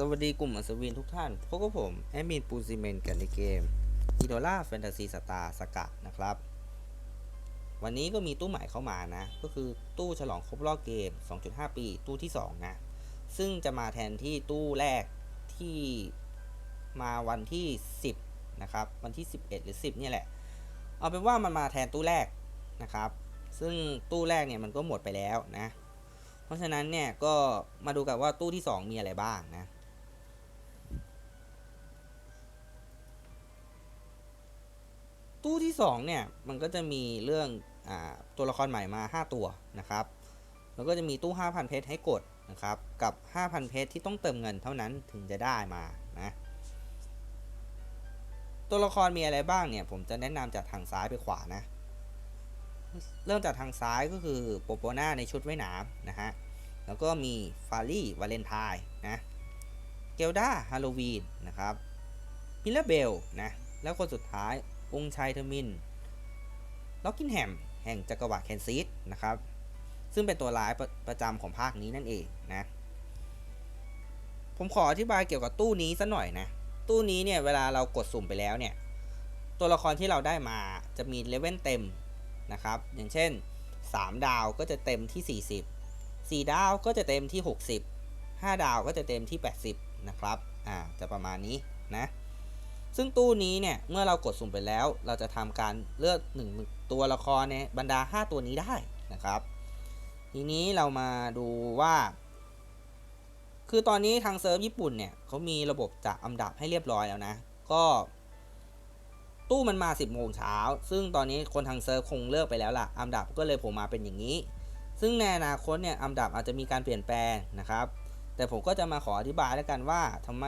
สวัสดีกลุ่มอัศวินทุกท่านพบกับผมแอมินปูซิเมนกันในเกมอีโดล่าแฟนตาซีสตาร์สกัดนะครับ วันนี้ก็มีตู้ใหม่เข้ามานะ ก็คือตู้ฉลองครบรอบเกม 2.5 ปี ตู้ที่ 2 นะ ซึ่งจะมาแทนที่ตู้แรกที่มาวันที่ 10 นะครับ วันที่ 11 หรือ 10 เนี่ยแหละ เอาเป็นว่ามันมาแทนตู้แรกนะครับ ซึ่งตู้แรกเนี่ยมันก็หมดไปแล้วนะ เพราะฉะนั้นเนี่ยก็มาดูกันว่าตู้ที่ 2 มีอะไรบ้างนะ ตู้ที่ 2 เนี่ย มันก็จะมีเรื่องอตัวละครใหม่มา 5 ตัวนะครับ แล้วก็จะมีตู้ 5,000 เพชรให้กดนะครับ กับ 5,000 เพชรที่ต้องเติมเงินเท่านั้นถึงจะได้มานะตัวละครมีอะไรบ้างเนี่ย ผมจะแนะนำจากทางซ้ายไปขวานะ เริ่มจากทางซ้ายก็คือโปโปนาในชุดว่ายน้ำนะฮะ แล้วก็มีฟารี่วาเลนไทน์นะ เกลดาฮาโลวีนนะครับมิลเลเบลนะ แล้วคนสุดท้าย องชายเทอร์มินล็อกกินแฮมแห่งจักรวรรดิแคนซีสนะครับ ซึ่งเป็นตัวร้ายประประจำของภาคนี้นั่นเองนะ ผมขออธิบายเกี่ยวกับตู้นี้สัหน่อยนะ ตู้นี้เนี่ยเวลาเรากดสุ่มไปแล้วเนี่ย ตัวละครที่เราได้มาจะมีเลเวลเต็มนะครับ อย่างเช่น 3 ดาวก็จะเต็มที่ 40 4 ดาวก็จะเต็มที่ 60 5 ดาวก็จะเต็มที่ 80 นะครับ อ่า จะประมาณนี้นะ ซึ่งตู้นี้เนี่ยเมื่อเรากดสุ่มไปแล้ว เราจะทำการเลือกหนึ่งตัวละครในบรรดา 5 ตัวนี้ได้นะครับ ทีนี้เรามาดูว่า คือตอนนี้ทางเซิร์ฟญี่ปุ่นเนี่ยเขามีระบบจัดอันดับให้เรียบร้อยแล้วนะ ก็ ตู้มันมา 10โมงเช้าซึ่งตอนนี้คนทางเซิร์ฟคงเลิกไปแล้วล่ะอันดับก็เลยผมมาเป็นอย่างนี้ ซึ่งในอนาคตเนี่ยอันดับอาจจะมีการเปลี่ยนแปลงนะครับ แต่ผมก็จะมาขออธิบายแล้วกันว่าทำไม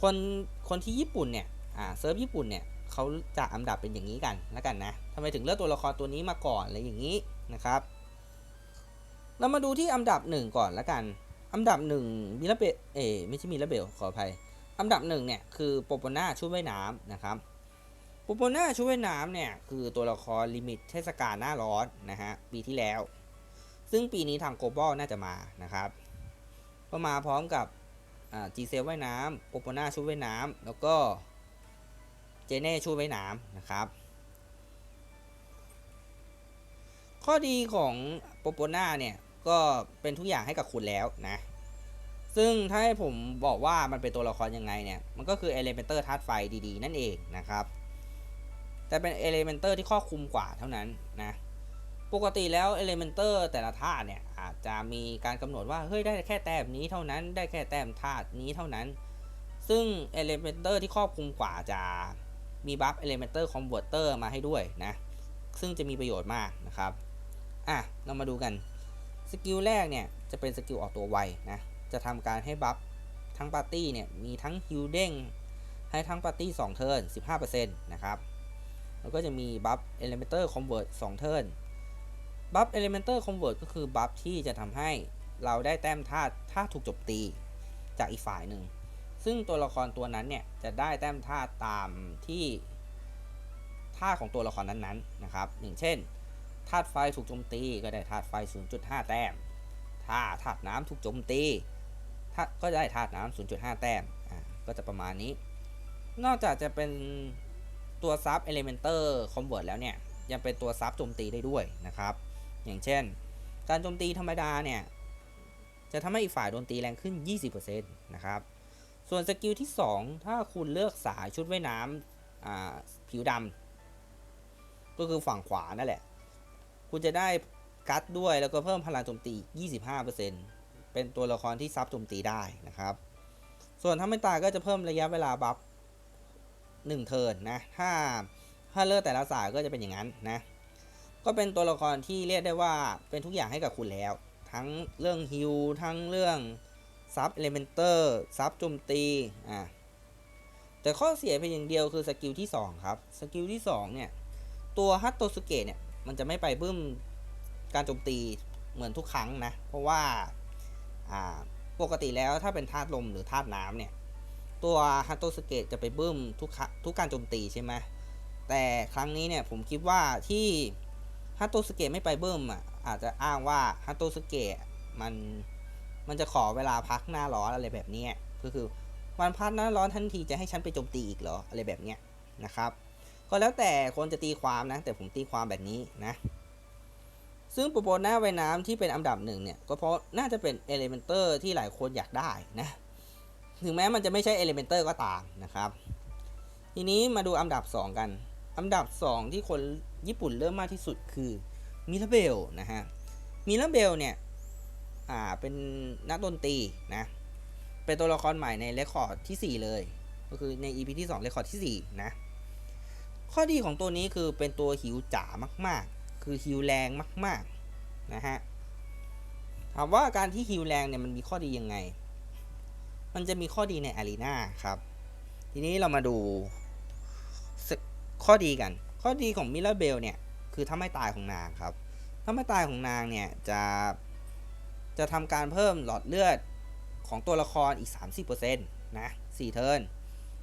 คนคนที่ญี่ปุ่นเนี่ยอ่าเซิร์ฟญี่ปุ่นเนี่ยเขาจะอันดับเป็นอย่างนี้กันแล้วกันนะทำไมถึงเลือกตัวละครตัวนี้มาก่อนอะไรอย่างนี้นะครับเรามาดูที่อันดับหนึ่งก่อนแล้วกันอันดับหนึ่งมิลเบลเอไม่ใช่มิลเบลขออภัยอันดับหนึ่งเนี่ยคือโปโปนาชุดว่ายน้ำนะครับโปโปนาชุดว่ายน้ำเนี่ยคือตัวละครลิมิตเทศกาลหน้าร้อนนะฮะปีที่แล้ว ซึ่งปีนี้ทางโกลบอลน่าจะมานะครับก็มาพร้อมกับ จีเซลว่ายน้ำโปโปนาชุดว่ายน้ำแล้วก็เจเน่ชุดว่ายน้ำนะครับ ข้อดีของโปโปนาเนี่ยก็เป็นทุกอย่างให้กับคุณแล้วนะ ซึ่งถ้าให้ผมบอกว่ามันเป็นตัวละครยังไงเนี่ย มันก็คือเอเลเมนเตอร์ธาตุไฟดีๆ นั่นเองนะครับ แต่เป็นเอเลเมนเตอร์ที่ครอบคลุมกว่าเท่านั้นนะ ปกติแล้วเอเลเมนเตอร์แต่ละธาตุเนี่ยอาจจะมีการกำหนดว่าเฮ้ยได้แค่แต้มนี้เท่านั้นได้แค่แต้มธาตุนี้เท่านั้น ซึ่งเอเลเมนเตอร์ที่ครอบคลุมกว่าจะมีบัฟเอเลเมนเตอร์คอมเวอร์เตอร์มาให้ด้วยนะ ซึ่งจะมีประโยชน์มากนะครับ อะ เรามาดูกัน สกิลแรกเนี่ย จะเป็นสกิลออกตัวไวนะ จะทำการให้บัฟทั้งปาร์ตี้เนี่ย มีทั้งฮิลเด้งให้ทั้งปาร์ตี้2เทิร์น15%นะครับ แล้วก็จะมีบัฟเอเลเมนเตอร์คอมเวิร์ต2เทิร์น บัฟเอเลเมนเตอร์คอมเวิร์ตก็คือบัฟที่จะทำให้เราได้แต้มธาตุถ้าถูกโจมตีจากอีกฝ่ายหนึ่ง ซึ่งตัวละครตัวนั้นเนี่ย จะได้แต้มธาตุตามที่ท่าของตัวละครนั้นๆนะครับอย่างเช่นธาตุไฟถูกโจมตีก็ได้ธาตุไฟ 0.5 แต้มถ้าธาตุน้ำถูกโจมตีก็ได้ธาตุน้ำ0.5 แต้มก็จะประมาณนี้ นอกจากจะเป็นตัวซับเอลิเมนเตอร์คอมเวิร์ตแล้วเนี่ย ยังเป็นตัวซับโจมตีได้ด้วยนะครับ อย่างเช่น การโจมตีธรรมดาเนี่ยจะทำให้อีกฝ่ายโดนตีแรงขึ้น 20%นะครับ ส่วนสกิลที่ 2 ถ้าคุณเลือกสายชุดว่ายน้ำผิวดำก็คือฝั่งขวานั่นแหละ คุณจะได้กัดด้วยแล้วก็เพิ่มพลังโจมตี 25%เป็นตัวละครที่ซับโจมตีได้นะครับ ส่วนถ้าไม่ตายก็จะเพิ่มระยะเวลาบัฟ1เทิร์นนะ ถ้าถ้าเลือกแต่ละสายก็จะเป็นอย่างนั้นนะ ก็เป็นตัวละครที่เรียกได้ว่าเป็นทุกอย่างให้กับคุณแล้ว ทั้งเรื่องฮิลทั้งเรื่องซับเอลเมนเตอร์ซับโจมตีอะแต่ข้อเสียเพียงอย่างเดียวคือสกิลที่ 2 ครับ สกิลที่ 2 เนี่ย ตัวฮัตโตสุเกะเนี่ย มันจะไม่ไปบึ้มการโจมตีเหมือนทุกครั้งนะ เพราะว่าอ่าปกติแล้วถ้าเป็นธาตุลมหรือธาตุน้ำเนี่ย ตัวฮัตโตสุเกะจะไปบึ้มทุกทุกการโจมตีใช่ไหมแต่ครั้งนี้เนี่ยผมคิดว่าที่ ฮัตโตสเกะไม่ไปเบึ้มอะอาจจะอ้างว่าฮัตโตสเกะมันมันจะขอเวลาพักหน้าร้อนอะไรแบบนี้ก็คือวันพักหน้าร้อนทันทีจะให้ฉันไปโจมตีอีกเหรออะไรแบบเนี้ยนะครับ ก็แล้วแต่คนจะตีความนะ แต่ผมตีความแบบนี้นะ ซึ่งโปรโปหน้าไว้น้ำที่เป็นอันดับหนึ่งเนี่ย ก็เพราะน่าจะเป็นเอลิเมนเตอร์ที่หลายคนอยากได้นะ ถึงแม้มันจะไม่ใช่เอลิเมนเตอร์ก็ตามนะครับ ทีนี้มาดูอันดับ 2 กัน อันดับ 2 ที่คนญี่ปุ่นเริ่มมากที่สุดคือมิราเบลนะฮะมิราเบลเนี่ยอ่าเป็นนักดนตรีนะเป็นตัวละครใหม่ในเรคคอร์ดที่ 4 เลย ก็คือใน EP ที่2เรคคอร์ดที่ 4 นะ ข้อดีของตัวนี้คือเป็นตัวหิวจ๋ามาก ๆ คือหิวแรงมาก ๆ นะฮะถามว่าการที่ฮิวแรงเนี่ยมันมีข้อดียังไง มันจะมีข้อดีในอารีนาครับ ทีนี้เรามาดู ข้อดีกัน ข้อดีของมิราเบลเนี่ยคือถ้าไม่ตายของนางครับ ถ้าไม่ตายของนางเนี่ยจะจะทำการเพิ่มหลอดเลือดของตัวละครอีก 30%นะ4เทิร์น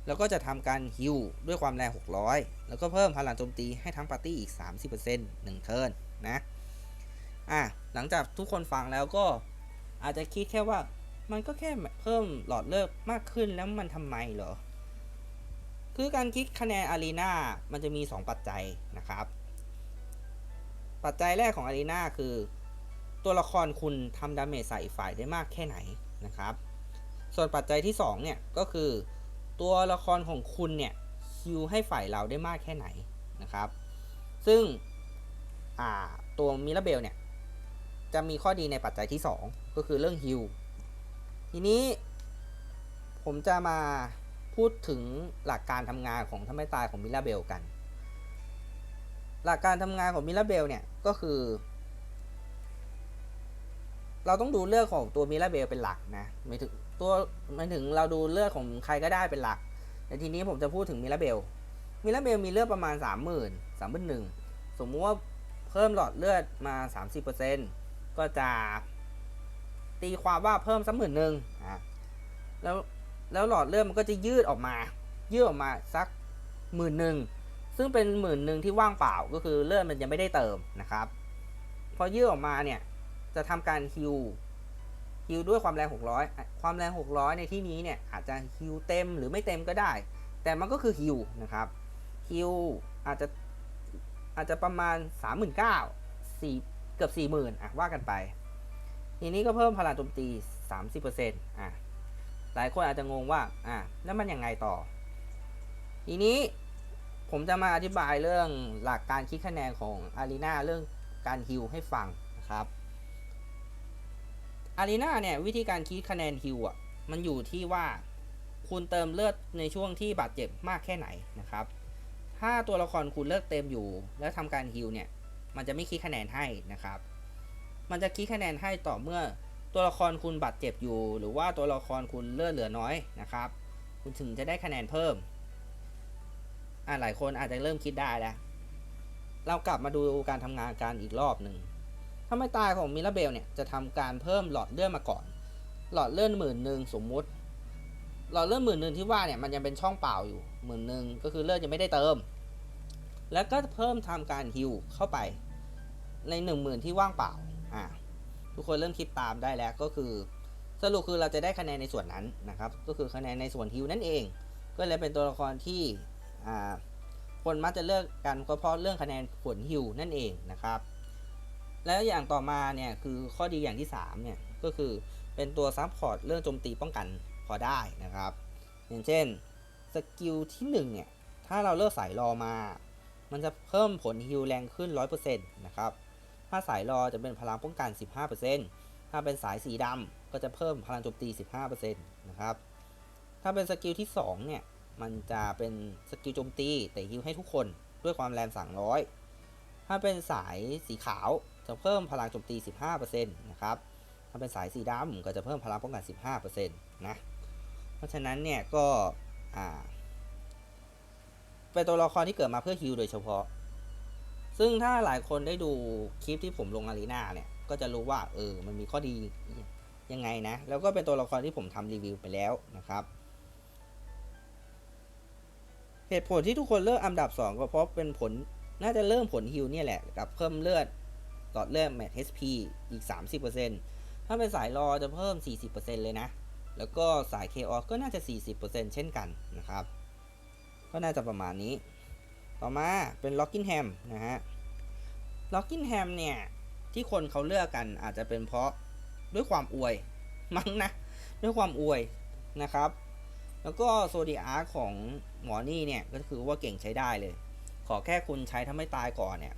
แล้วก็จะทำการฮิวด้วยความแรง 600 แล้วก็เพิ่มพลังโจมตีให้ทั้งปาร์ตี้อีก 30% 1 เทิร์นนะ อะ หลังจากทุกคนฟังแล้วก็อาจจะคิดแค่ว่ามันก็แค่เพิ่มหลอดเลือดมากขึ้นแล้วมันทำไมเหรอ คือการคิดคะแนนอารีนามันจะมี 2 ปัจจัยนะครับ ปัจจัยแรกของอารีนาคือ ตัวละครคุณทำดาเมจใส่อีกฝ่ายได้มากแค่ไหนนะครับ ส่วนปัจจัยที่2เนี่ยก็คือ ตัวละครของคุณเนี่ยฮิวให้ฝ่ายเราได้มากแค่ไหนนะครับ ซึ่งตัวมิราเบลเนี่ยจะมีข้อดีในปัจจัยที่ 2 ก็คือเรื่องฮิลทีนี้ผมจะมา พูดถึงหลักการทำงานของทำไมตายของมิราเบลกัน หลักการทำงานของมิราเบลเนี่ยก็คือ เราต้องดูเลือดของตัวมิราเบลเป็นหลักนะไม่ถึงตัวไม่ถึงเราดูเลือดของใครก็ได้เป็นหลัก แต่ทีนี้ผมจะพูดถึงมิราเบลมิราเบลมีเลือดประมาณ 3 0 0 0 0 3 0 0 0สมมุติว่าเพิ่มหลอดเลือดมา 30%ก็จะตีความว่าเพิ่มสักหมื่นหนึ่งอะแล้ว แล้วหลอดเลือดมันก็จะยืดออกมา ยืดออกมาสักหมื่นหนึ่งซึ่งเป็นหมื่นหนึ่งที่ว่างเปล่าก็คือเลือดมันยังไม่ได้เติมนะครับพอยืดออกมาเนี่ยจะทำการฮิวฮิวด้วยความแรง 600 ความแรง 600 ในที่นี้เนี่ยอาจจะฮิวเต็มหรือไม่เต็มก็ได้ แต่มันก็คือฮิวนะครับฮิวอาจจะอาจจะประมาณ 39,000สี่เกือบ 40,000อะว่ากันไป ทีนี้ก็เพิ่มพลังโจมตี 30%อะ หลายคนอาจจะงงว่าอะแล้วมันยังไงต่อ ทีนี้ผมจะมาอธิบายเรื่องหลักการคิดคะแนนของอารีนาเรื่องการฮิวให้ฟังนะครับอารีนาเนี่ยวิธีการคิดคะแนนฮิวอะมันอยู่ที่ว่าคุณเติมเลือดในช่วงที่บาดเจ็บมากแค่ไหนนะครับ ถ้าตัวละครคุณเลือดเต็มอยู่ แล้วทำการฮิวเนี่ยมันจะไม่คิดคะแนนให้นะครับ มันจะคิดคะแนนให้ต่อเมื่อ ตัวละครคุณบาดเจ็บอยู่ หรือว่าตัวละครคุณเลือดเหลือน้อยนะครับ คุณถึงจะได้คะแนนเพิ่มอ่าหลายคนอาจจะเริ่มคิดได้แล้ว เรากลับมาดูการทำงานการอีกรอบหนึ่งถ้าไม่ตายของมิราเบลเนี่ยจะทำการเพิ่มหลอดเลือดมาก่อน หลอดเลือดหมื่นหนึ่งสมมุติ หลอดเลือดหมื่นหนึ่งที่ว่าเนี่ยมันยังเป็นช่องเปล่าอยู่หมื่นหนึ่งก็คือเลือดยังไม่ได้เติม แล้วก็เพิ่มทำการฮิวเข้าไป ในหนึ่งหมื่นที่ว่างเปล่าอ่า ทุกคนเริ่มคิดตามได้แล้วก็คือ สรุปคือเราจะได้คะแนนในส่วนนั้นนะครับ ก็คือคะแนนในส่วนฮิวนั่นเอง ก็เลยเป็นตัวละครที่คนมักจะเลือกกันก็เพราะเรื่องคะแนนผลฮิวนั่นเองนะครับ แล้วอย่างต่อมาเนี่ยคือข้อดีอย่างที่3เนี่ยก็คือเป็นตัวซับพอร์ตเรื่องโจมตีป้องกันพอได้นะครับ อย่างเช่นสกิลที่1เนี่ยถ้าเราเลือกสายรอมา มันจะเพิ่มผลฮิลแรงขึ้น 100%นะครับ ถ้าสายรอจะเป็นพลังป้องกัน 15%ถ้าเป็นสายสีดำก็จะเพิ่มพลังโจมตี 15%นะครับ ถ้าเป็นสกิลที่ 2 เนี่ย มันจะเป็นสกิลโจมตีแต่ฮิลให้ทุกคนด้วยความแรง300 ถ้าเป็นสายสีขาวจะเพิ่มพลังโจมตี 15%นะครับ ถ้าเป็นสายสีดำก็จะเพิ่มพลังป้องกัน 15%นะ เพราะฉะนั้นเนี่ยก็ อ่า เป็นตัวละครที่เกิดมาเพื่อฮิลโดยเฉพาะ ซึ่งถ้าหลายคนได้ดูคลิปที่ผมลงอารีนาเนี่ย ก็จะรู้ว่าเออมันมีข้อดียังไงนะ แล้วก็เป็นตัวละครที่ผมทำรีวิวไปแล้วนะครับ เหตุผลที่ทุกคนเลือกอันดับ 2 ก็เพราะเป็นผลน่าจะเริ่มผลฮิลเนี่ยแหละกับเพิ่มเลือดหลอดเลือดแมท HP อีก 30%ถ้าเป็นสายรอจะเพิ่ม 40%เลยนะ แล้วก็สาย Chaos ก็น่าจะ 40%เช่นกันนะครับ ก็น่าจะประมาณนี้ ต่อมาเป็น Rockingham นะฮะ Rockingham เนี่ย ที่คนเขาเลือกกันอาจจะเป็นเพราะด้วยความอวยมั้งนะ ด้วยความอวยนะครับ แล้วก็โซดีอาร์ของหมอนี่เนี่ย ก็คือว่าเก่งใช้ได้เลย ขอแค่คุณใช้ถ้าไม่ตายก่อนเนี่ย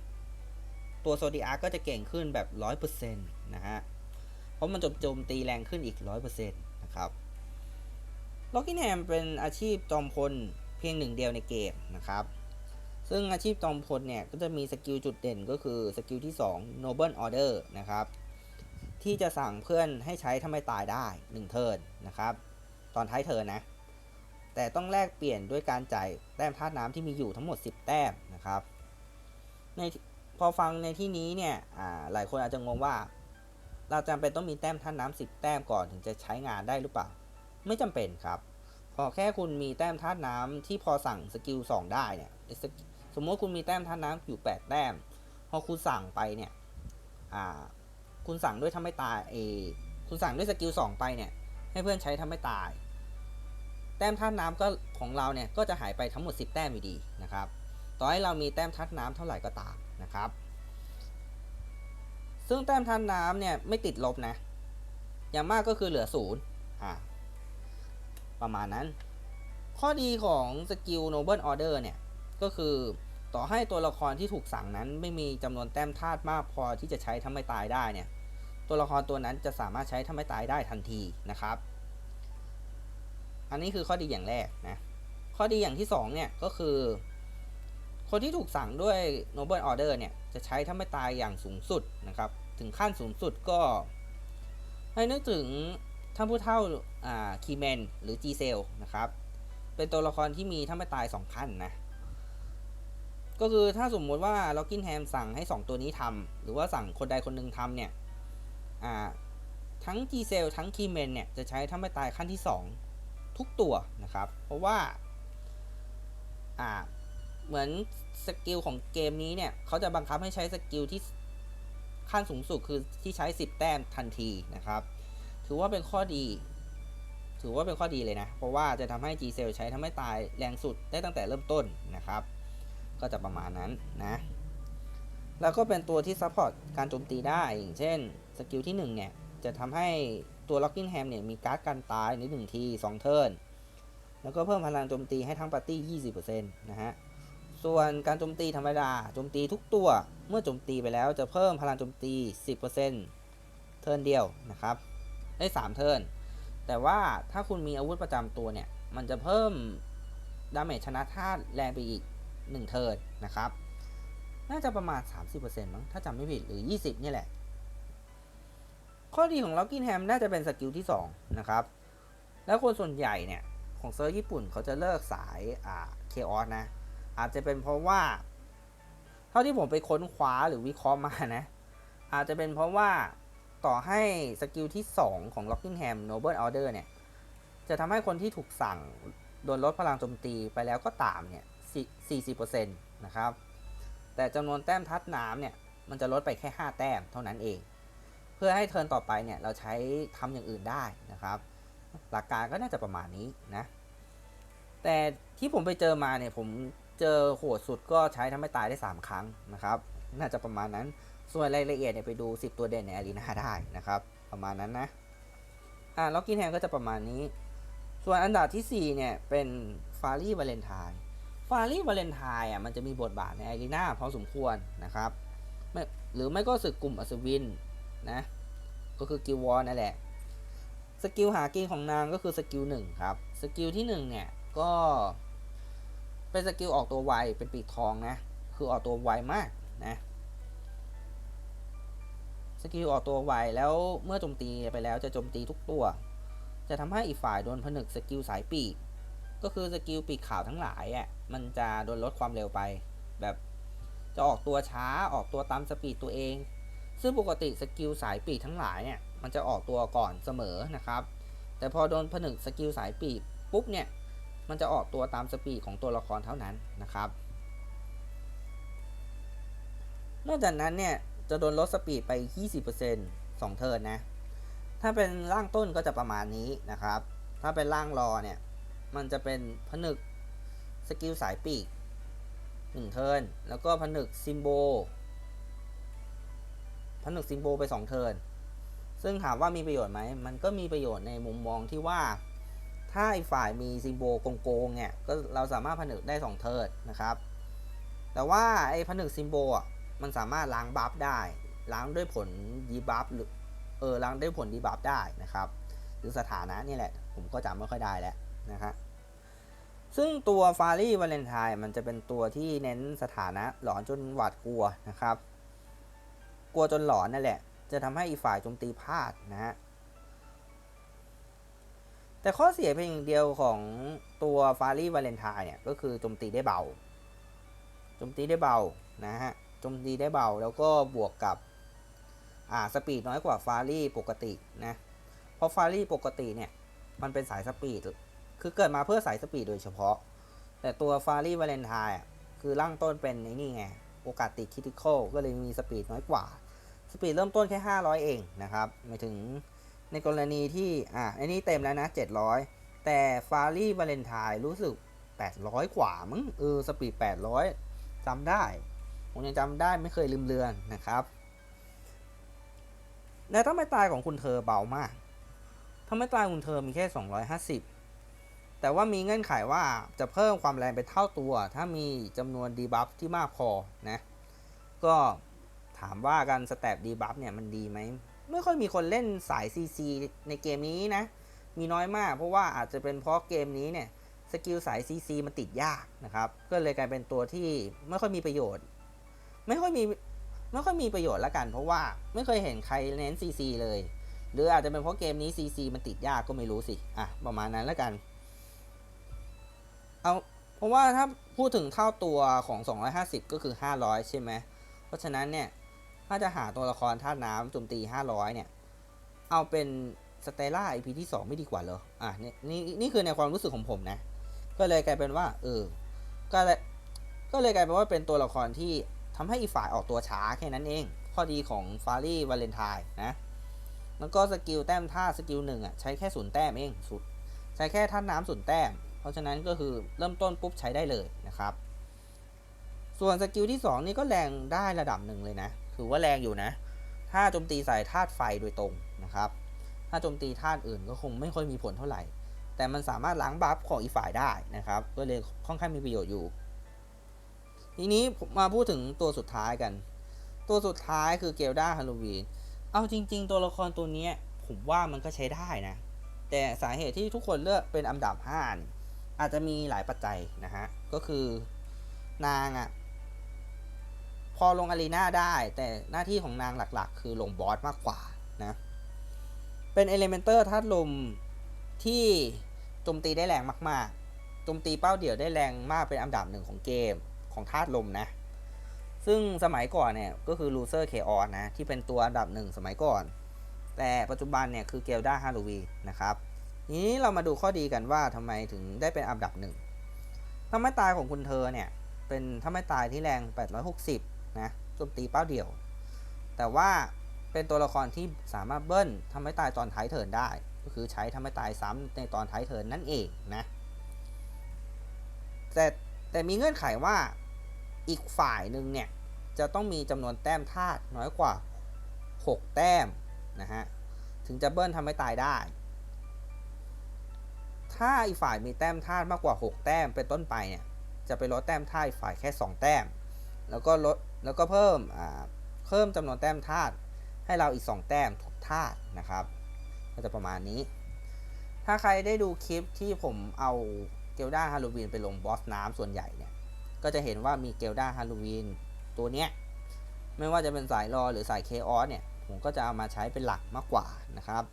ตัวโซดีอาร์ก็จะเก่งขึ้นแบบ100%นะฮะ เพราะมันจะโจมตีแรงขึ้นอีก100%นะครับล็อกกินแฮมเป็นอาชีพจอมพลเพียงหนึ่งเดียวในเกมนะครับ ซึ่งอาชีพจอมพลเนี่ยก็จะมีสกิลจุดเด่นก็คือสกิลที่ 2 Noble Order นะครับ ที่จะสั่งเพื่อนให้ใช้ถ้าไม่ตายได้ 1 เทิร์นนะครับ ตอนท้ายเทิร์นนะ แต่ต้องแลกเปลี่ยนด้วยการจ่ายแต้มธาตุน้ำที่มีอยู่ทั้งหมด 10 แต้มนะครับในพอฟังในที่นี้เนี่ยหลายคนอาจจะงงว่า เราจำเป็นต้องมีแต้มธาตุน้ำ10 แต้มก่อนถึงจะใช้งานได้หรือเปล่า ไม่จำเป็นครับ พอแค่คุณมีแต้มธาตุน้ำที่พอสั่งสกิล2ได้เนี่ยส สมมติคุณมีแต้มธาตุน้ำอยู่ 8 แต้ม พอคุณสั่งไปเนี่ยอ่าคุณสั่งด้วยทำไม่ตายเอคุณสั่งด้วยสกิล2ไปเนี่ยให้เพื่อนใช้ทำไม่ตาย แต้มธาตุน้ำก็ของเราเนี่ยก็จะหายไปทั้งหมด 10 แต้มอยู่ดีนะครับต่อให้เรามีแต้มธาตุน้ำเท่าไหร่ก็ตามนะครับ ซึ่งแต้มธาตุน้ำเนี่ยไม่ติดลบนะ อย่างมากก็คือเหลือศูนย์อ่าประมาณนั้น ข้อดีของสกิล Noble Order เนี่ย ก็คือต่อให้ตัวละครที่ถูกสั่งนั้น ไม่มีจำนวนแต้มธาตุมากพอที่จะใช้ทำให้ตายได้เนี่ย ตัวละครตัวนั้นจะสามารถใช้ทำให้ตายได้ทันทีนะครับ อันนี้คือข้อดีอย่างแรกนะ ข้อดีอย่างที่2เนี่ยก็คือ คนที่ถูกสั่งด้วย Noble Order เนี่ยจะใช้ทำให้ตายอย่างสูงสุดนะครับ ถึงขั้นสูงสุดก็ ให้นึกถึงท่านผู้เท่าอ่าคีแมนหรือ G c e l นะครับ เป็นตัวละครที่มีถ้าไม่ตาย2ขั้นนะ ก็คือถ้าสมมติว่าล็อกกินแฮมสั่งให้ 2 ตัวนี้ทำหรือว่าสั่งคนใดคนหนึ่งทำเนี่ยทั้ง G c e l ทั้งคีแมนเนี่ยจะใช้ถ้าไม่ตายขั้นที่ 2 ทุกตัวนะครับ เพราะว่าอ่าเหมือนสกิลของเกมนี้เนี่ยเขาจะบังคับให้ใช้สกิลที่ขั้นสูงสุดคือที่ใช้ 10 แต้มทันทีนะครับ ถือว่าเป็นข้อดี ถือว่าเป็นข้อดีเลยนะ เพราะว่าจะทำให้ G c e l ใช้ทำให้ตายแรงสุดได้ตั้งแต่เริ่มต้นนะครับ ก็จะประมาณนั้นนะ แล้วก็เป็นตัวที่ซัพพอร์ตการโจมตีได้ อย่างเช่นสกิลที่1เนี่ยจะทำให้ตัว Locking Ham เนี่ยมีการ์ดกันตายใน1ที2เทิร์นแล้วก็เพิ่มพลังโจมตีให้ทั้งปาร์ตี้ 20%นะฮะ ส่วนการโจมตีธรรมดาโจมตีทุกตัวเมื่อโจมตีไปแล้วจะเพิ่มพลังโจมตี 10%เทิร์นเดียวนะครับ ได้ 3 เทิร์น แต่ว่าถ้าคุณมีอาวุธประจำตัวเนี่ย มันจะเพิ่มดาเมจชนะธาตุแรงไปอีก 1 เทิร์นนะครับ น่าจะประมาณ 30%มั้งถ้าจำไม่ผิดหรือ 20 นี่แหละ ข้อดีของล็อกกินแฮมน่าจะเป็นสกิลที่ 2 นะครับ แล้วคนส่วนใหญ่เนี่ยของเซิร์ฟญี่ปุ่นเขาจะเลิกสายอ่าเคออสนะ อาจจะเป็นเพราะว่า เท่าที่ผมไปค้นคว้าหรือวิเคราะห์มานะ อาจจะเป็นเพราะว่าต่อให้สกิลที่ 2 ของ Rockingham Noble Order เนี่ย จะทำให้คนที่ถูกสั่ง โดนลดพลังโจมตีไปแล้วก็ตามเนี่ย 40%นะครับ แต่จำนวนแต้มทัดน้ำเนี่ย มันจะลดไปแค่ 5 แต้มเท่านั้นเอง เพื่อให้เทิร์นต่อไปเนี่ย เราใช้ทำอย่างอื่นได้นะครับ หลักการก็น่าจะประมาณนี้นะ แต่ที่ผมไปเจอมาเนี่ย ผมเจอโหดสุดก็ใช้ทำให้ตายได้ 3 ครั้งนะครับ น่าจะประมาณนั้น ส่วนรายละเอียดเนี่ยไปดู 10 ตัวเด่นในอารีนาได้นะครับ ประมาณนั้นนะ อ่าล็อกกินแฮมก็จะประมาณนี้ ส่วนอันดับที่ 4 เนี่ย เป็นฟารี่วาเลนไทน์ ฟารีวาเลนไทน์อะมันจะมีบทบาทในอารีนาพอสมควรนะครับไม่หรือไม่ก็สึกกลุ่มอัศวินนะก็คือกิววอนั่นแหละสกิลหากินของนางก็คือสกิลหนึ่งครับสกิลที่หนึ่งเนี่ยก็เป็นสกิลออกตัวไวเป็นปีกทองนะคือออกตัวไวมากนะสกิลออกตัวไวแล้วเมื่อโจมตีไปแล้วจะโจมตีทุกตัว จะทำให้อีกฝ่ายโดนผนึกสกิลสายปีก ก็คือสกิลปีกขาวทั้งหลายอะมันจะโดนลดความเร็วไป แบบจะออกตัวช้าออกตัวตามสปีดตัวเอง ซึ่งปกติสกิลสายปีกทั้งหลายเนี่ยมันจะออกตัวก่อนเสมอนะครับ แต่พอโดนผนึกสกิลสายปีกปุ๊บเนี่ยมันจะออกตัวตามสปีดของตัวละครเท่านั้นนะครับ นอกจากนั้นเนี่ยจะโดนลดสปีดไป 20% 2 เทิร์นนะ ถ้าเป็นร่างต้นก็จะประมาณนี้นะครับ ถ้าเป็นร่างรอเนี่ย มันจะเป็นผนึกสกิลสายปีกหนึ่งเทิร์นแล้วก็ผนึกซิมโบผนึกซิมโบไปสองเทิร์นซึ่งถามว่ามีประโยชน์ไหม มันก็มีประโยชน์ในมุมมองที่ว่า ถ้าอีกฝ่ายมีซิมโบโกงๆเนี่ยก็เราสามารถผนึกได้ 2 เทิร์นนะครับ แต่ว่าไอ้ผนึกซิมโบอะมันสามารถล้างบัฟได้ ล้างด้วยผลดีบัฟหรือเออล้างด้วยผลดีบัฟได้นะครับ หรือสถานะนี่แหละ ผมก็จำไม่ค่อยได้แล้ว นะครับซึ่งตัวฟารี่วาเลนไทน์มันจะเป็นตัวที่เน้นสถานะหลอนจนหวาดกลัวนะครับ กลัวจนหลอนนั่นแหละ จะทำให้อีกฝ่ายโจมตีพลาดนะฮะแต่ข้อเสียเพียงอย่างเดียวของตัวฟารี่วาเลนไทน์เนี่ยก็คือโจมตีได้เบาโจมตีได้เบานะฮะโจมตีได้เบาแล้วก็บวกกับอ่าสปีดน้อยกว่าฟารี่ปกตินะเพราะฟารี่ปกติเนี่ยมันเป็นสายสปีด คือเกิดมาเพื่อสายสปีดโดยเฉพาะ แต่ตัวฟารีวาเลนไทน์อะคือร่างต้นเป็นไอ้นี่ไง โอกาสติดคิติคอลก็เลยมีสปีดน้อยกว่า สปีดเริ่มต้นแค่ 500 เองนะครับหมายถึงในกรณีที่อะอันนี้เต็มแล้วนะ 700 แต่ฟารีวาเลนไทน์รู้สึก 800 กว่ามั้งเออสปีด 800จำได้ ผมยังจำได้ไม่เคยลืมเลือนนะครับและถ้าไม่ตายของคุณเธอเบามากถ้าไม่ตายคุณเธอมีแค่ 250 แต่ว่ามีเงื่อนไขว่าจะเพิ่มความแรงเป็นเท่าตัว ถ้ามีจำนวนดีบัฟที่มากพอนะ ก็ถามว่าการสแตปดีบัฟเนี่ยมันดีไหม ไม่ค่อยมีคนเล่นสาย CC ในเกมนี้นะ มีน้อยมากเพราะว่าอาจจะเป็นเพราะเกมนี้เนี่ยสกิลสาย CC มันติดยากนะครับ ก็เลยกลายเป็นตัวที่ไม่ค่อยมีประโยชน์ ไม่ค่อยมีไม่ค่อยมีประโยชน์ละกัน เพราะว่าไม่เคยเห็นใครเน้น CC เลย หรืออาจจะเป็นเพราะเกมนี้ CC มันติดยากก็ไม่รู้สิ อะ ประมาณนั้นละกัน เอาเพราะว่าถ้าพูดถึงเท่าตัวของ 250 ก็คือ 500 ใช่ไหม เพราะฉะนั้นเนี่ย ถ้าจะหาตัวละครธาน้ำโจมตี 500 เนี่ย เอาเป็นสเตล่า IP ที่ 2 ไม่ดีกว่าเหรอ อะนี่นี่นี่คือในความรู้สึกของผมนะ ก็เลยกลายเป็นว่า เออ ก็เลยก็เลยกลายเป็นว่าเป็นตัวละครที่ทำให้อีฝ่ายออกตัวช้าแค่นั้นเอง ข้อดีของฟารี่วาเลนไทน์นะแล้วก็สกิลแต้มท่าสกิลหนึ่งอะใช้แค่ศูนย์แต้มเองสุด ใช้แค่ท่าน้ำศูนย์แต้ม เพราะฉะนั้นก็คือเริ่มต้นปุ๊บใช้ได้เลยนะครับ ส่วนสกิลที่ 2 นี่ก็แรงได้ระดับหนึ่งเลยนะ ถือว่าแรงอยู่นะ ถ้าโจมตีใส่ธาตุไฟโดยตรงนะครับ ถ้าโจมตีธาตุอื่นก็คงไม่ค่อยมีผลเท่าไหร่ แต่มันสามารถล้างบัฟของอีฝ่ายได้นะครับ ก็เลยค่อนข้างมีประโยชน์อยู่ ทีนี้มาพูดถึงตัวสุดท้ายกัน ตัวสุดท้ายคือเกลดาฮาโลวีน เอาจริง ๆ ตัวละครตัวนี้ผมว่ามันก็ใช้ได้นะ แต่สาเหตุที่ทุกคนเลือกเป็นอันดับ5เนี่ย อาจจะมีหลายปัจจัยนะฮะ ก็คือนางอะ่ะ พอลงอารีนาได้ แต่หน้าที่ของนางหลักๆ คือลงบอสมากกว่านะ เป็นเอลิเมนเตอร์ธาตุลมที่โจมตีได้แรงมากๆ โจมตีเป้าเดี่ยวได้แรงมากเป็นอันดับหนึ่งของเกมของธาตุลมนะ ซึ่งสมัยก่อนเนี่ยก็คือ Loser Chaos นะ ที่เป็นตัวอันดับหนึ่งสมัยก่อน แต่ปัจจุบันเนี่ยคือเกลดาฮาโลวีนะครับ ทีนี้เรามาดูข้อดีกันว่าทำไมถึงได้เป็นอันดับหนึ่งถ้าไม่ตายของคุณเธอเนี่ย เป็นถ้าไม่ตายที่แรง 860 นะโจมตีเป้าเดี่ยว แต่ว่าเป็นตัวละครที่สามารถเบิ้ลทำให้ตายตอนท้ายเทิร์นได้ ก็คือใช้ทำให้ตายซ้ำในตอนท้ายเทิร์นนั่นเองนะ แต่แต่มีเงื่อนไขว่าอีกฝ่ายหนึ่งเนี่ย จะต้องมีจำนวนแต้มธาตุน้อยกว่า 6 แต้มนะฮะ ถึงจะเบิ้ลทำให้ตายได้ ถ้าอีกฝ่ายมีแต้มธาตุมากกว่า 6 แต้มเป็นต้นไปเนี่ยจะไปลดแต้มธาตุอีกฝ่ายแค่ 2 แต้ม แล้วก็ลดแล้วก็เพิ่มเพิ่มจำนวนแต้มธาตุให้เราอีก 2 แต้มทุกธาตุนะครับ ก็จะประมาณนี้ ถ้าใครได้ดูคลิปที่ผมเอาเกลดาฮาโลวีนไปลงบอสน้ำส่วนใหญ่เนี่ยก็จะเห็นว่ามีเกลดาฮาโลวีนตัวเนี้ยไม่ว่าจะเป็นสายรอหรือสายเคออสเนี่ยผมก็จะเอามาใช้เป็นหลักมากกว่านะครับ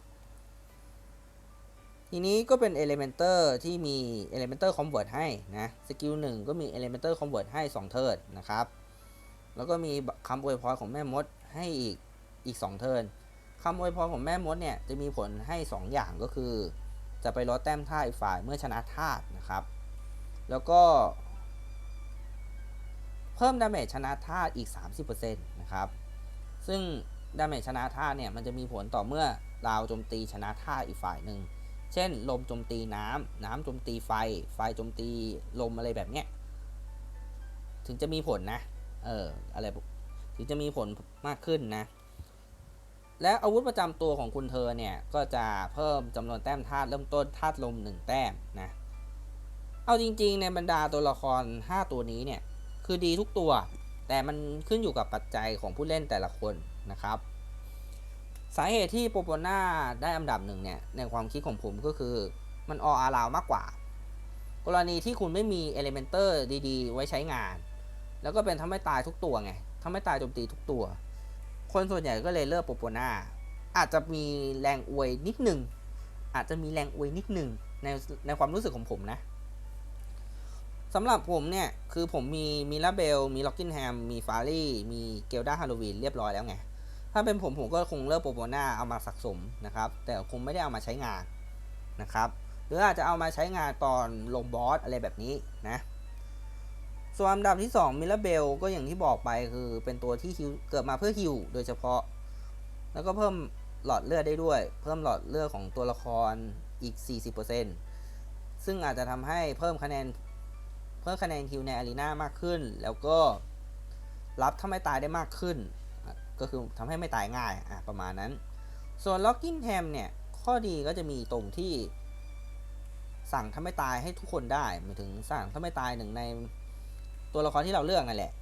ทีนี้ก็เป็น Elementor ที่มี Elementor Convert ให้นะสกิลหนึ่งก็มี Elementor Convert ให้ 2 เทิร์นนะครับ แล้วก็มีคำอวยพรของแม่มดให้อีกอีก 2 เทิร์นคำอวยพรของแม่มดเนี่ยจะมีผลให้ 2 อย่างก็คือ จะไปลดแต้มท่าอีกฝ่ายเมื่อชนะธาตุนะครับ แล้วก็ เพิ่มดาเมจชนะธาตุอีก 30%นะครับ ซึ่งดาเมจชนะท่าตุเนี่ยมันจะมีผลต่อเมื่อเราโจมตีชนะท่าตุอีกฝ่ายหนึ่ง เช่น ลมโจมตีน้ำน้ำโจมตีไฟ ไฟโจมตีลมอะไรแบบเนี้ย ถึงจะมีผลนะ เออ อะไร ถึงจะมีผลมากขึ้นนะ และอาวุธประจำตัวของคุณเธอเนี่ย ก็จะเพิ่มจำนวนแต้มธาตุเริ่มต้นธาตุลม 1 แต้มนะ เอาจริง ๆ ในบรรดาตัวละคร 5 ตัวนี้เนี่ย คือดีทุกตัว แต่มันขึ้นอยู่กับปัจจัยของผู้เล่นแต่ละคนนะครับ สาเหตุที่โปโปนาได้อันดับหนึ่งเนี่ยในความคิดของผมก็คือมันอออาลาวมากกว่า กรณีที่คุณไม่มีเอลิเมนเตอร์ดีๆ ไว้ใช้งาน แล้วก็เป็นทำให้ตายทุกตัวไงทำให้ตายโจมตีทุกตัว คนส่วนใหญ่ก็เลยเลือกโปโปนาอาจจะมีแรงอวยนิดหนึ่งอาจจะมีแรงอวยนิดหนึ่งในในความรู้สึกของผมนะสำหรับผมเนี่ย คือผมมีมิลาเบล มีล็อกกินแฮม มีฟารี่ มีเกลดาฮาโลวีนเรียบร้อยแล้วไง ถ้าเป็นผมผมก็คงเลือกโปโปนาเอามาสะสมนะครับ แต่คงไม่ได้เอามาใช้งานนะครับ หรืออาจจะเอามาใช้งานตอนลงบอสอะไรแบบนี้นะส่วนอันดับที่ 2 มิลาเบลก็อย่างที่บอกไปคือเป็นตัวที่ฮิวเกิดมาเพื่อฮิวโดยเฉพาะ แล้วก็เพิ่มหลอดเลือดได้ด้วย เพิ่มหลอดเลือดของตัวละครอีก 40%ซึ่งอาจจะทำให้เพิ่มคะแนน เพิ่มคะแนนฮิวในอารีนามากขึ้น แล้วก็รับถ้าไม่ตายได้มากขึ้น ก็คือทำให้ไม่ตายง่ายอะประมาณนั้น ส่วนล็อกกิ้นแฮมเนี่ย ข้อดีก็จะมีตรงที่ สั่งทำให้ตายให้ทุกคนได้หมายถึงสั่งทำให้ตายหนึ่งในตัวละครที่เราเลือกนั่นแหละ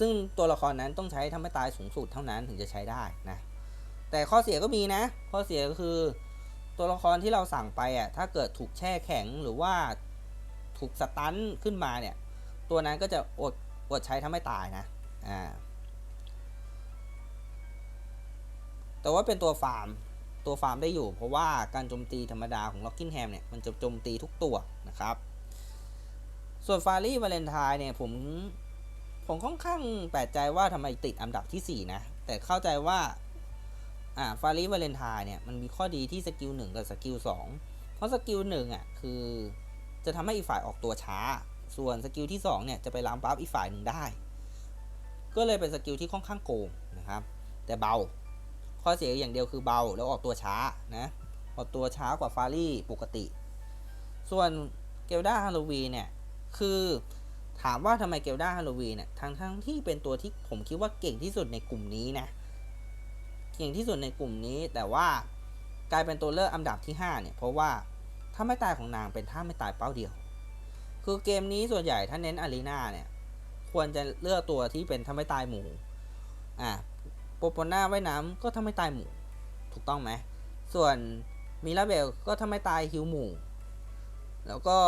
ซึ่งตัวละครนั้นต้องใช้ทำให้ตายสูงสุดเท่านั้นถึงจะใช้ได้นะ แต่ข้อเสียก็มีนะ ข้อเสียก็คือตัวละครที่เราสั่งไปอะถ้าเกิดถูกแช่แข็งหรือว่าถูกสตันขึ้นมาเนี่ย ตัวนั้นก็จะอดอดใช้ทำให้ตายนะ อ่า แต่ว่าเป็นตัวฟาร์มตัวฟาร์มได้อยู่ เพราะว่าการโจมตีธรรมดาของล็อกกินแฮมเนี่ยมันจะโจมตีทุกตัวนะครับ ส่วนฟารี่วาเลนไทน์เนี่ยผมผมค่อนข้างแปลกใจว่าทำไมติดอันดับที่ 4 นะ แต่เข้าใจว่าอ่าฟารี่วาเลนไทน์เนี่ยมันมีข้อดีที่สกิลหนึ่งกับสกิลสองเพราะสกิลหนึ่งอะคือจะทำให้อีกฝ่ายออกตัวช้า ส่วนสกิลที่2เนี่ยจะไปล้างบัฟอีกฝ่ายหนึ่งได้ ก็เลยเป็นสกิลที่ค่อนข้างโกงนะครับ แต่เบา ข้อเสียอย่างเดียวคือเบาแล้วออกตัวช้านะออกตัวช้ากว่าฟารี่ปกติ ส่วนเกลดาฮาโลวีเนี่ยคือถามว่าทำไมเกลดาฮาโลวีเนี่ยทั้งทั้งที่เป็นตัวที่ผมคิดว่าเก่งที่สุดในกลุ่มนี้นะเก่งที่สุดในกลุ่มนี้แต่ว่ากลายเป็นตัวเลือกอันดับที่5เนี่ยเพราะว่าถ้าไม่ตายของนางเป็นท่าไม่ตายเป้าเดียว คือเกมนี้ส่วนใหญ่ถ้าเน้นอารีนาเนี่ยควรจะเลือกตัวที่เป็นถ้าไม่ตายหมู อะ โปโปน่าว่ายน้ำก็ถ้าไม่ตายหมู่ ถูกต้องไหม ส่วนมิลาเบลก็ถ้าไม่ตายฮิวหมู่ แล้วก็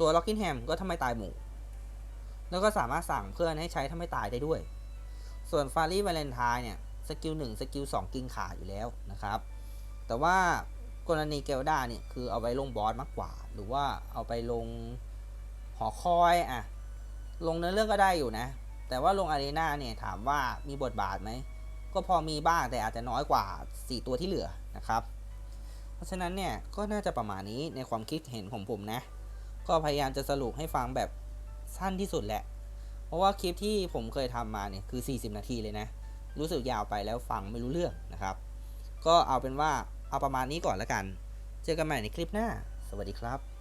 ตัวล็อกกินแฮมก็ถ้าไม่ตายหมู่ แล้วก็สามารถสั่งเพื่อนให้ใช้ถ้าไม่ตายได้ด้วย ส่วนฟารี่วาเลนไทน์เนี่ยสกิลหนึ่งสกิลสองกินขาดอยู่แล้วนะครับ แต่ว่ากรณีเกลดาเนี่ยคือเอาไว้ลงบอสมากกว่า หรือว่าเอาไปลงหอคอยอะ ลงเนื้อเรื่องก็ได้อยู่นะ แต่ว่าลงอารีนาเนี่ยถามว่ามีบทบาทไหม ก็พอมีบ้างแต่อาจจะน้อยกว่า 4 ตัวที่เหลือนะครับ เพราะฉะนั้นเนี่ยก็น่าจะประมาณนี้ในความคิดเห็นของผมนะ ก็พยายามจะสรุปให้ฟังแบบสั้นที่สุดแหละ เพราะว่าคลิปที่ผมเคยทำมาเนี่ยคือ 40 นาทีเลยนะ รู้สึกยาวไปแล้วฟังไม่รู้เรื่องนะครับ ก็เอาเป็นว่าเอาประมาณนี้ก่อนแล้วกัน เจอกันใหม่ในคลิปหน้า สวัสดีครับ